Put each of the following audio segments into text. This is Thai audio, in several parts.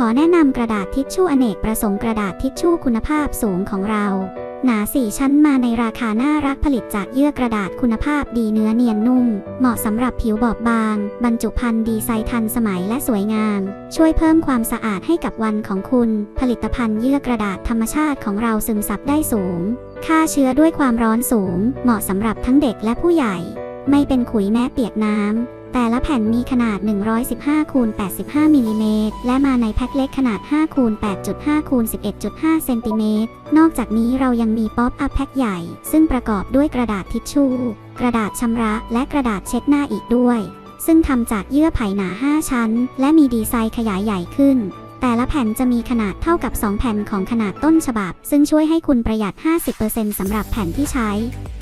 ขอแนะนำกระดาษทิชชู่อเนกประสงค์กระดาษทิชชู่คุณภาพสูงของเรา หนา 4 ชั้นมาในราคาน่ารักผลิตจากเยื่อกระดาษคุณภาพดีเนื้อเนียนนุ่ม เหมาะสำหรับผิวบอบบาง บรรจุภัณฑ์ดีไซน์ทันสมัยและสวยงาม ช่วยเพิ่มความสะอาดให้กับวันของคุณ ผลิตภัณฑ์เยื่อกระดาษธรรมชาติของเราซึมซับได้สูง ฆ่าเชื้อด้วยความร้อนสูง เหมาะสำหรับทั้งเด็กและผู้ใหญ่ ไม่เป็นขุยแม้เปียกน้ำ แต่ละแผ่นมีขนาด 115คูณ85มิลลิเมตรและมาในแพ็คเล็กขนาด5คูณ8.5คูณ11.5เซนติเมตรนอกจากนี้เรายังมีป๊อปอัพแพ็คใหญ่ ซึ่งประกอบด้วยกระดาษทิชชู่ กระดาษชำระและกระดาษเช็ดหน้าอีกด้วย ซึ่งทำจากเยื่อไผ่หนา 5 ชั้น และมีดีไซน์ขยายใหญ่ขึ้น แต่ละแผ่นจะมีขนาดเท่ากับ 2 แผ่นของขนาดต้นฉบับ ซึ่งช่วยให้คุณประหยัด 50%สำหรับแผ่นที่ใช้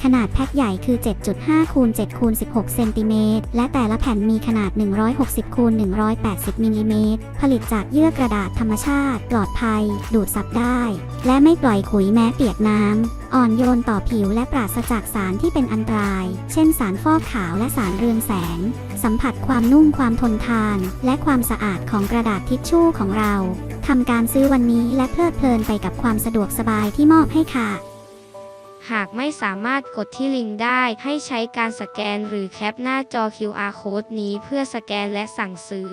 ขนาดแพ็คใหญ่คือ 7.5คูณ7คูณ16 เซนติเมตร และแต่ละแผ่นมีขนาด 160คูณ180 มิลลิเมตร ผลิตจากเยื่อกระดาษธรรมชาติ ปลอดภัย ดูดซับได้ และไม่ปล่อยขุยแม้เปียกน้ำอ่อนโยนต่อผิวและปราศจากสารที่เป็นอันตราย เช่นสารฟอกขาวและสารเรืองแสง สัมผัสความนุ่มความทนทาน และความสะอาดของกระดาษทิชชู่ของเรา ทำการซื้อวันนี้และเพลิดเพลินไปกับความสะดวกสบายที่มอบให้ค่ะ หากไม่สามารถกดที่ลิงก์ได้ให้ใช้การสแกนหรือแคปหน้าจอ QR Code นี้เพื่อสแกนและสั่งซื้อ